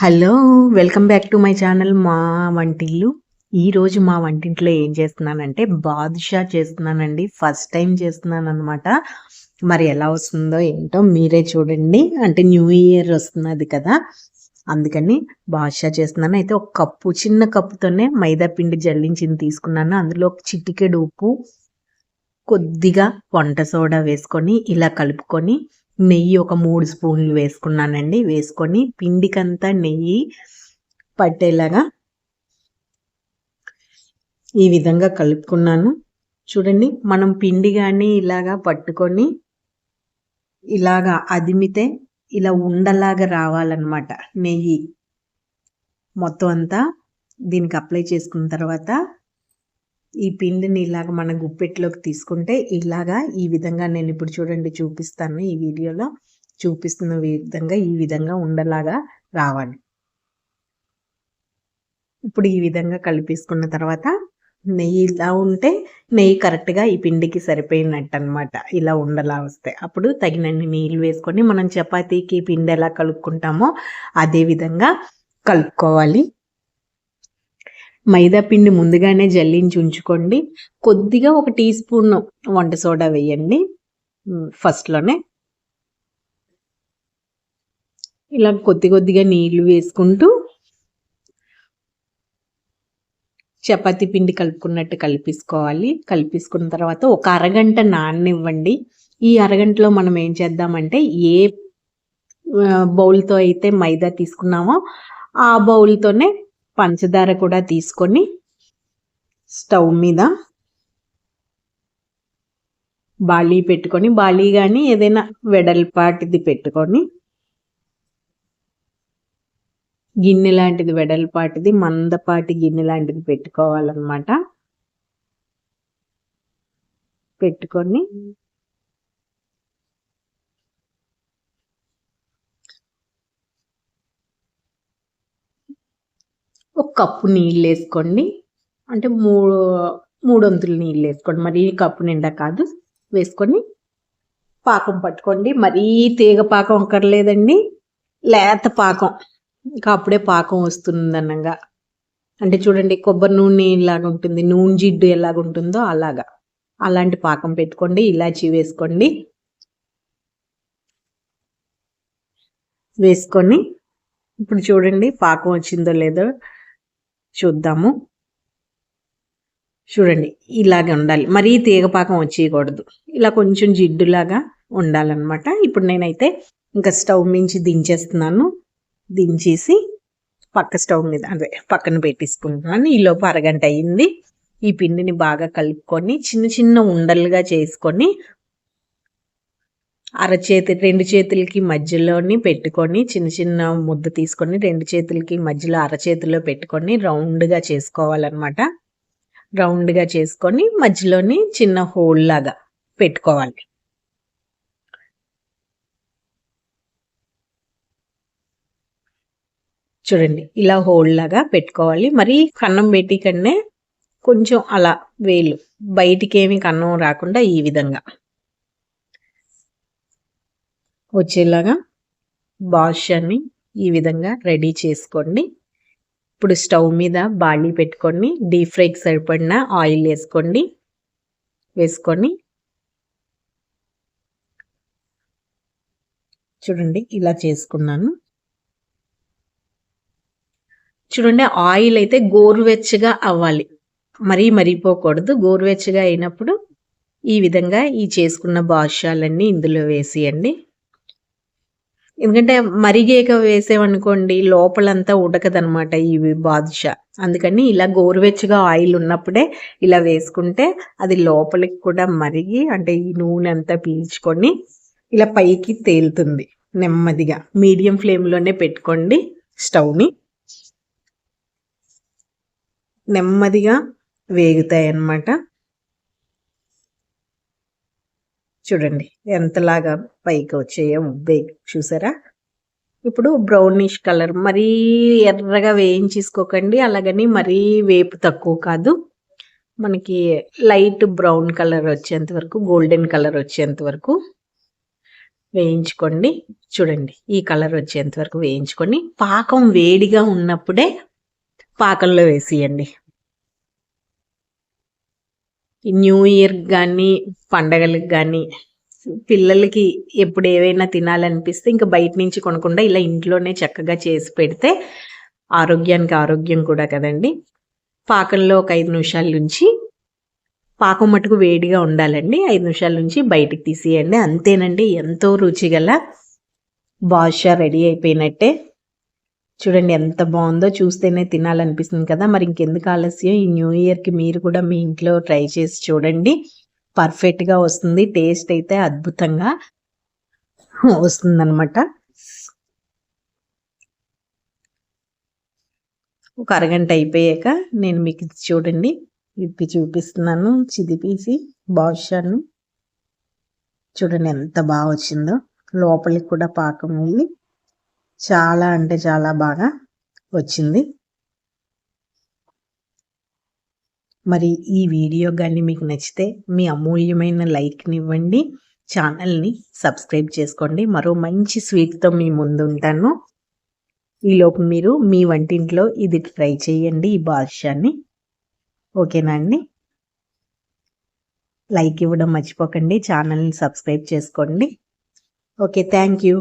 Hello welcome back to my channel మా వంటిల్లు. ఈరోజు మా వంటింట్లో ఏం చేస్తున్నానంటే బాదుషా చేస్తున్నానండి. ఫస్ట్ టైం చేస్తున్నాను అనమాట మరి ఎలా వస్తుందో ఏంటో మీరే చూడండి. అంటే న్యూ ఇయర్ వస్తున్నది కదా. అందుకని బాదుషా చేస్తున్నాను. అయితే ఒక కప్పు చిన్న కప్పుతోనే మైదా పిండి జల్లించింది తీసుకున్నాను. అందులో ఒక చిటికెడు ఉప్పు కొద్దిగా వంట సోడా వేసుకొని ఇలా కలుపుకొని నెయ్యి ఒక మూడు స్పూన్లు వేసుకున్నానండి. వేసుకొని పిండికంతా నెయ్యి పట్టేలాగా ఈ విధంగా కలుపుకున్నాను. చూడండి మనం పిండి కానీ ఇలాగా పట్టుకొని ఇలాగా అదిమితే ఇలా ఉండలాగా రావాలన్నమాట నెయ్యి. మొత్తం అంతా దీనికి అప్లై చేసుకున్న తర్వాత ఈ పిండిని ఇలాగ మన గుప్పెట్లోకి తీసుకుంటే ఇలాగా ఈ విధంగా నేను ఇప్పుడు చూడండి చూపిస్తాను ఈ వీడియోలో. చూపిస్తున్న విధంగా ఈ విధంగా ఉండలాగా రావాలి. ఇప్పుడు ఈ విధంగా కలిపేసుకున్న తర్వాత నెయ్యి ఇలా ఉంటే నెయ్యి కరెక్ట్గా ఈ పిండికి సరిపోయినట్టు అనమాట ఇలా ఉండలా వస్తే. అప్పుడు తగినన్ని నీళ్ళు వేసుకొని మనం చపాతీకి పిండి ఎలా కలుపుకుంటామో అదే విధంగా కలుపుకోవాలి. మైదా పిండి ముందుగానే జల్లించి ఉంచుకోండి. కొద్దిగా ఒక టీ స్పూన్ వంట సోడా వేయండి. ఫస్ట్లోనే ఇలా కొద్ది కొద్దిగా నీళ్ళు వేసుకుంటూ చపాతి పిండి కలుపుకున్నట్టు కలిపేసుకోవాలి. కలిపేసుకున్న తర్వాత ఒక అరగంట నాననివ్వండి. ఈ అరగంటలో మనం ఏం చేద్దామంటే ఏ బౌల్తో అయితే మైదా తీసుకున్నామో ఆ బౌల్తోనే పంచదార కూడా తీసుకొని స్టవ్ మీద బాళీ పెట్టుకొని బాళీ కానీ ఏదైనా వెడల్పాటిది పెట్టుకొని గిన్నె లాంటిది వెడల్పాటిది మందపాటి గిన్నె లాంటిది పెట్టుకోవాలన్నమాట. పెట్టుకొని ఒక కప్పు నీళ్ళు వేసుకోండి. అంటే మూడు మూడొంతులు నీళ్ళు వేసుకోండి. మరీ కప్పు నిండా కాదు. వేసుకొని పాకం పట్టుకోండి. మరీ తీగ పాకం అక్కర్లేదండి. లేత పాకం. ఇంకా అప్పుడే పాకం వస్తుంది అన్నగా. అంటే చూడండి కొబ్బరి నూనె ఇలాగ ఉంటుంది. నూనె జిడ్డు ఎలాగ ఉంటుందో అలాగా. అలాంటి పాకం పెట్టుకోండి. ఇలాచి వేసుకోండి. వేసుకొని ఇప్పుడు చూడండి పాకం వచ్చిందో లేదో చూద్దాము. చూడండి ఇలాగే ఉండాలి. మరీ తీగపాకం వచ్చేయకూడదు. ఇలా కొంచెం జిడ్డులాగా ఉండాలన్నమాట. ఇప్పుడు నేనైతే ఇంకా స్టవ్ మించి దించేస్తున్నాను. దించేసి పక్క స్టవ్ మీద అదే పక్కన పెట్టేసుకుంటున్నాను. ఈలోపు అరగంట అయింది. ఈ పిండిని బాగా కలుపుకొని చిన్న చిన్న ఉండలుగా చేసుకొని అరచేతి రెండు చేతులకి మధ్యలోని పెట్టుకొని చిన్న చిన్న ముద్ద తీసుకొని రెండు చేతులకి మధ్యలో అరచేతిలో పెట్టుకొని రౌండ్గా చేసుకోవాలన్నమాట. రౌండ్గా చేసుకొని మధ్యలోని చిన్న హోల్ లాగా పెట్టుకోవాలి. చూడండి ఇలా హోల్ లాగా పెట్టుకోవాలి. మరి కన్నం పెట్టి కన్నే కొంచెం అలా వేలు. బయటికి ఏమి కన్నం రాకుండా ఈ విధంగా. వచ్చేలాగా బాషాన్ని ఈ విధంగా రెడీ చేసుకోండి. ఇప్పుడు స్టవ్ మీద బాళీ పెట్టుకొని డీప్ ఫ్రైకి సరిపడిన ఆయిల్ వేసుకోండి. వేసుకొని చూడండి ఇలా చేసుకున్నాను. చూడండి ఆయిల్ అయితే గోరువెచ్చగా అవ్వాలి. మరీ మరిగిపోకూడదు. గోరువెచ్చగా అయినప్పుడు ఈ విధంగా ఈ చేసుకున్న బాషాలన్నీ ఇందులో వేసేయండి. ఎందుకంటే మరిగేక వేసేవనుకోండి లోపలంతా ఉడకదనమాట ఇవి బాదుషా. అందుకని ఇలా గోరువెచ్చగా ఆయిల్ ఉన్నప్పుడే ఇలా వేసుకుంటే అది లోపలికి కూడా మరిగి అంటే ఈ నూనె అంతా పీల్చుకొని ఇలా పైకి తేలుతుంది నెమ్మదిగా. మీడియం ఫ్లేమ్లోనే పెట్టుకోండి స్టవ్ని. నెమ్మదిగా వేగుతాయి అన్నమాట చూడండి ఎంతలాగా పైకి వచ్చాయో ఉబ్బే చూసారా? ఇప్పుడు బ్రౌనిష్ కలర్ మరీ ఎర్రగా వేయించేసుకోకండి అలాగని మరీ వేపు తక్కువ కాదు. మనకి లైట్ బ్రౌన్ కలర్ వచ్చేంత వరకు గోల్డెన్ కలర్ వచ్చేంత వరకు వేయించుకోండి. చూడండి ఈ కలర్ వచ్చేంత వరకు వేయించుకొని పాకం వేడిగా ఉన్నప్పుడే పాకంలో వేసేయండి. న్యూ ఇయర్ కానీ పండగలకు కానీ పిల్లలకి ఎప్పుడు ఏవైనా తినాలనిపిస్తే ఇంకా బయట నుంచి కొనకుండా ఇలా ఇంట్లోనే చక్కగా చేసి పెడితే ఆరోగ్యానికి ఆరోగ్యం కూడా కదండి. పాకంలో ఒక ఐదు నిమిషాల నుంచి పాకం మటుకు వేడిగా ఉండాలండి. ఐదు నిమిషాల నుంచి బయటికి తీసేయండి. అంతేనండి ఎంతో రుచిగల బాషా రెడీ అయిపోయినట్టే. చూడండి ఎంత బాగుందో చూస్తేనే తినాలనిపిస్తుంది కదా. మరి ఇంకెందుకు ఆలస్యం? ఈ న్యూ ఇయర్కి మీరు కూడా మీ ఇంట్లో ట్రై చేసి చూడండి. పర్ఫెక్ట్గా వస్తుంది. టేస్ట్ అయితే అద్భుతంగా వస్తుందన్నమాట. ఒక అరగంట అయిపోయాక నేను మీకు చూడండి. ఇప్పి చూపిస్తున్నాను. చిదిపీసి బాగుషాను చూడండి ఎంత బాగా వచ్చిందో. లోపలికి కూడా పాకం వెళ్ళి చాలా అంటే చాలా బాగా వచ్చింది. మరి ఈ వీడియో కానీ మీకు నచ్చితే మీ అమూల్యమైన లైక్ని ఇవ్వండి ఛానల్ని సబ్స్క్రైబ్ చేసుకోండి. మరో మంచి స్వీట్తో మీ ముందు ఉంటాను ఈలోపు మీరు మీ వంటింట్లో ఇది ట్రై చేయండి ఈ బాదుషాన్ని ఓకేనా అండి? లైక్ ఇవ్వడం మర్చిపోకండి. ఛానల్ని సబ్స్క్రైబ్ చేసుకోండి. Okay thank you.